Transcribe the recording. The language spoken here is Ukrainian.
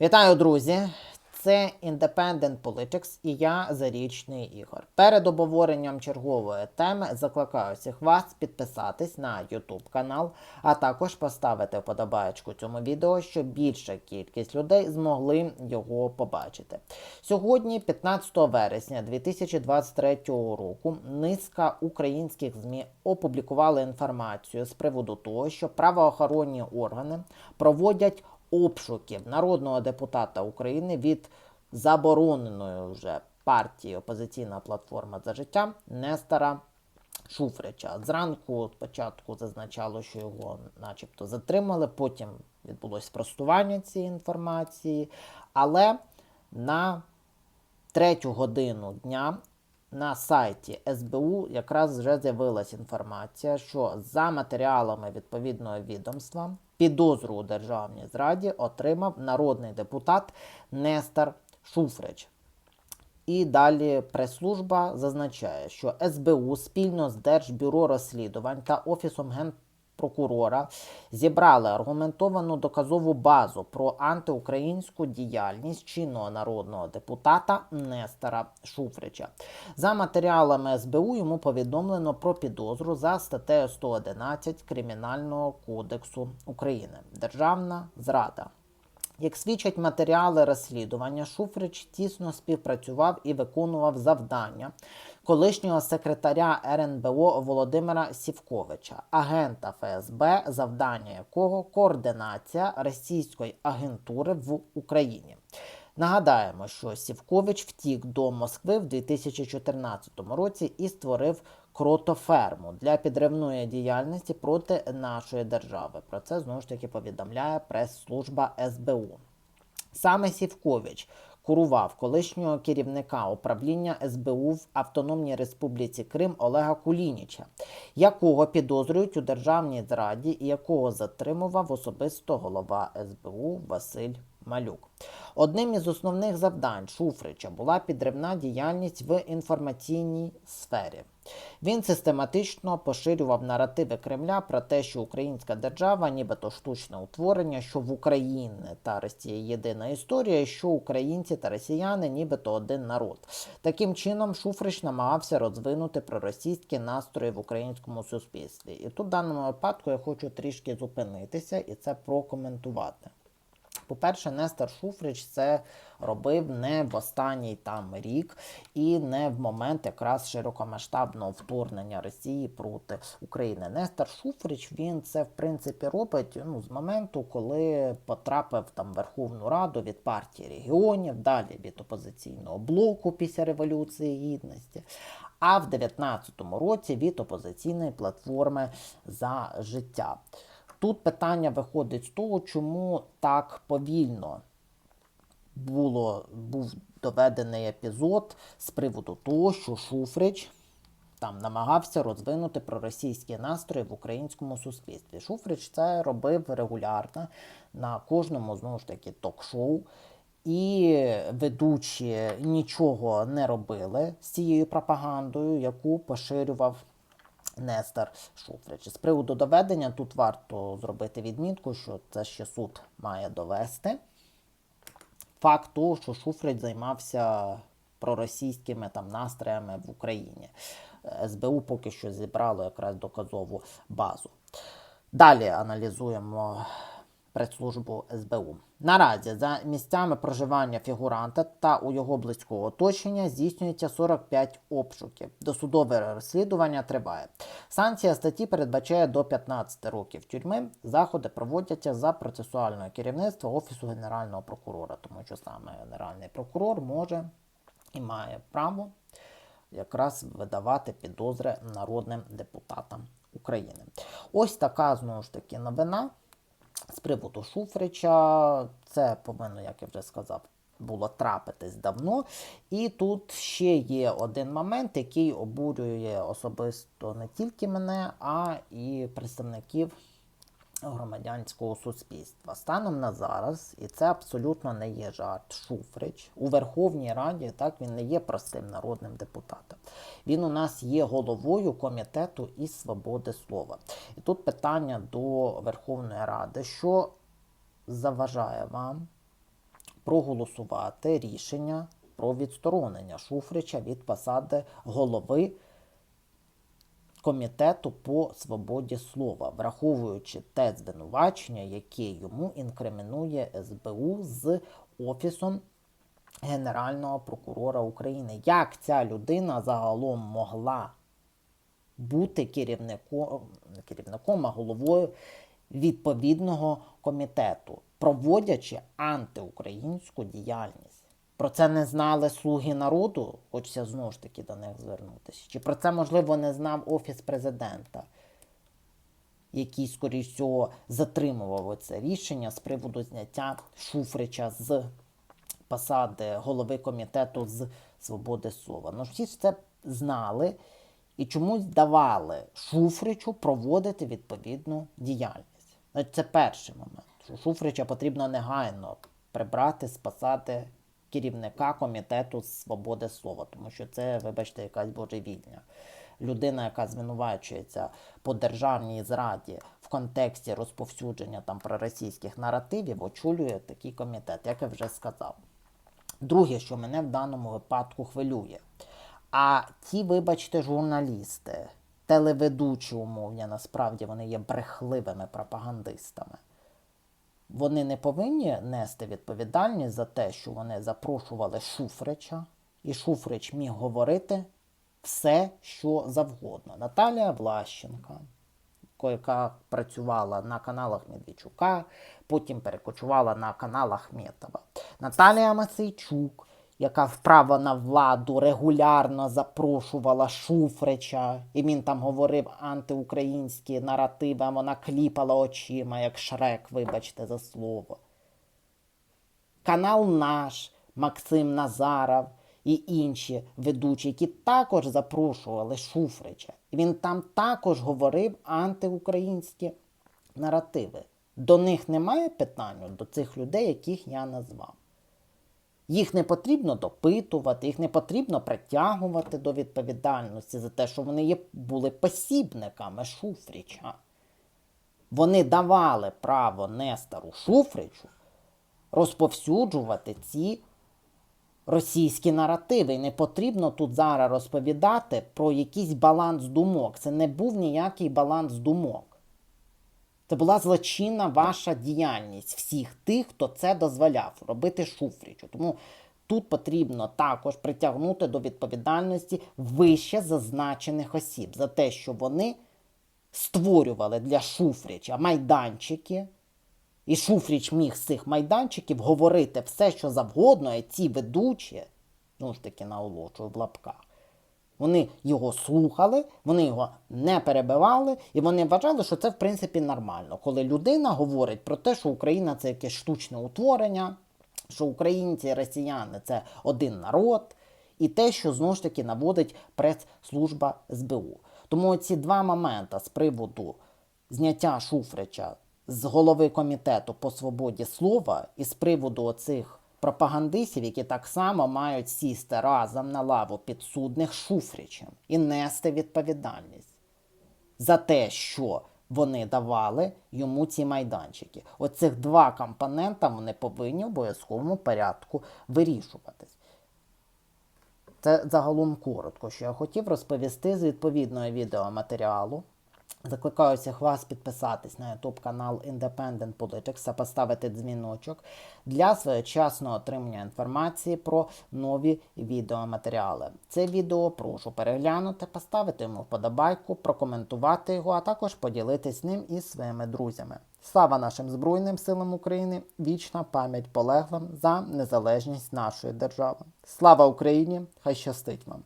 Вітаю, друзі! Це Independent Politics і я Зарічний Ігор. Перед обговоренням чергової теми закликаю всіх вас підписатись на YouTube канал, а також поставити вподобаєчку цьому відео, щоб більша кількість людей змогли його побачити. Сьогодні, 15 вересня 2023 року, низка українських ЗМІ опублікували інформацію з приводу того, що правоохоронні органи проводять обшуків народного депутата України від забороненої вже партії Опозиційна платформа за життя Нестора Шуфрича. Зранку спочатку зазначало, що його начебто затримали, потім відбулось спростування цієї інформації, але на третю годину дня на сайті СБУ якраз вже з'явилася інформація, що за матеріалами відповідного відомства підозру у державній зраді отримав народний депутат Нестор Шуфрич. І далі прес-служба зазначає, що СБУ спільно з Держбюро розслідувань та Офісом Генпрокурора зібрали аргументовану доказову базу про антиукраїнську діяльність чинного народного депутата Нестора Шуфрича. За матеріалами СБУ йому повідомлено про підозру за статтею 111 Кримінального кодексу України Державна зрада. Як свідчать матеріали розслідування, Шуфрич тісно співпрацював і виконував завдання колишнього секретаря РНБО Володимира Сівковича, агента ФСБ, завдання якого координація російської агентури в Україні. Нагадаємо, що Сівкович втік до Москви в 2014 році і створив кротоферму для підривної діяльності проти нашої держави. Про це знову ж таки повідомляє прес-служба СБУ. Саме Сівкович курував колишнього керівника управління СБУ в Автономній Республіці Крим Олега Кулініча, якого підозрюють у державній зраді і якого затримував особисто голова СБУ Василь Малюк. Одним із основних завдань Шуфрича була підривна діяльність в інформаційній сфері. Він систематично поширював наративи Кремля про те, що українська держава, нібито штучне утворення, що в Україні та Росії єдина історія, що українці та росіяни, нібито один народ. Таким чином, Шуфрич намагався розвинути проросійські настрої в українському суспільстві. І тут в даному випадку я хочу трішки зупинитися і це прокоментувати. По-перше, Нестор Шуфрич це робив не в останній там рік і не в момент якраз широкомасштабного вторгнення Росії проти України. Нестор Шуфрич він це в принципі робить ну, з моменту, коли потрапив там в Верховну Раду від партії регіонів, далі від опозиційного блоку після Революції Гідності. А в 2019 році від опозиційної платформи за життя. Тут питання виходить з того, чому так повільно було, був доведений епізод з приводу того, що Шуфрич там намагався розвинути проросійські настрої в українському суспільстві. Шуфрич це робив регулярно на кожному знову ж таки ток-шоу. І ведучі нічого не робили з цією пропагандою, яку поширював Нестор Шуфрич. З приводу доведення тут варто зробити відмітку, що це ще суд має довести. Факт того, що Шуфрич займався проросійськими там настроями в Україні. СБУ поки що зібрало якраз доказову базу. Далі аналізуємо прес-службу СБУ. Наразі за місцями проживання фігуранта та у його близького оточення здійснюється 45 обшуків. Досудове розслідування триває. Санкція статті передбачає до 15 років тюрми. Заходи проводяться за процесуального керівництва Офісу Генерального прокурора, тому що саме Генеральний прокурор може і має право якраз видавати підозри народним депутатам України. Ось така знову ж таки новина. З приводу Шуфрича, це повинно, як я вже сказав, було трапитись давно. І тут ще є один момент, який обурює особисто не тільки мене, а і представників громадянського суспільства. Станом на зараз, і це абсолютно не є жарт, Шуфрич у Верховній Раді, так він не є простим народним депутатом. Він у нас є головою комітету із свободи слова. І тут питання до Верховної Ради, що заважає вам проголосувати рішення про відсторонення Шуфрича від посади голови комітету по свободі слова, враховуючи те звинувачення, яке йому інкримінує СБУ з офісом Генерального прокурора України. Як ця людина загалом могла бути керівником, керівником, а головою відповідного комітету, проводячи антиукраїнську діяльність. Про це не знали слуги народу, хочеться знову ж таки до них звернутися. Чи про це, можливо, не знав Офіс президента, який, скоріш всього, затримував це рішення з приводу зняття Шуфрича з посади голови комітету з свободи слова. Ну, всі ж це знали і чомусь давали Шуфричу проводити відповідну діяльність. Це перший момент. Шуфрича потрібно негайно прибрати з посади керівника комітету свободи слова, тому що це, вибачте, якась божевільня. Людина, яка звинувачується по державній зраді в контексті розповсюдження там проросійських наративів, очолює такий комітет, як я вже сказав. Друге, що мене в даному випадку хвилює. А ті, вибачте, журналісти, телеведучі умовні, насправді вони є брехливими пропагандистами. Вони не повинні нести відповідальність за те, що вони запрошували Шуфрича, і Шуфрич міг говорити все, що завгодно. Наталія Влащенка, яка працювала на каналах Медведчука, потім перекочувала на канал Ахметова. Наталія Масейчук, яка вправо на владу регулярно запрошувала Шуфрича, і він там говорив антиукраїнські наративи, а вона кліпала очима, як Шрек, вибачте за слово. Канал наш, Максим Назаров і інші ведучі, які також запрошували Шуфрича. І він там також говорив антиукраїнські наративи. До них немає питань до цих людей, яких я назвав. Їх не потрібно допитувати, їх не потрібно притягувати до відповідальності за те, що вони є, були посібниками Шуфрича. Вони давали право Нестору Шуфричу розповсюджувати ці російські наративи. І не потрібно тут зараз розповідати про якийсь баланс думок. Це не був ніякий баланс думок. Це була злочинна ваша діяльність всіх тих, хто це дозволяв робити Шуфричу. Тому тут потрібно також притягнути до відповідальності вище зазначених осіб за те, що вони створювали для Шуфрича майданчики. І Шуфріч міг з цих майданчиків говорити все, що завгодно, і ці ведучі, ну ж таки наолочую в лапках, вони його слухали, вони його не перебивали, і вони вважали, що це в принципі нормально, коли людина говорить про те, що Україна це якесь штучне утворення, що українці і росіяни це один народ, і те, що знову ж таки наводить прес-служба СБУ. Тому ці два моменти з приводу зняття Шуфрича з голови комітету по свободі слова і з приводу оцих пропагандистів, які так само мають сісти разом на лаву підсудних Шуфричем і нести відповідальність за те, що вони давали йому ці майданчики. Оцих два компонента вони повинні в обов'язковому порядку вирішуватись. Це загалом коротко, що я хотів розповісти з відповідного відеоматеріалу. Закликаю всіх вас підписатись на YouTube канал Independent Politics та поставити дзвіночок для своєчасного отримання інформації про нові відеоматеріали. Це відео прошу переглянути, поставити йому вподобайку, прокоментувати його, а також поділитись ним із своїми друзями. Слава нашим Збройним силам України! Вічна пам'ять полеглим за незалежність нашої держави. Слава Україні! Хай щастить вам!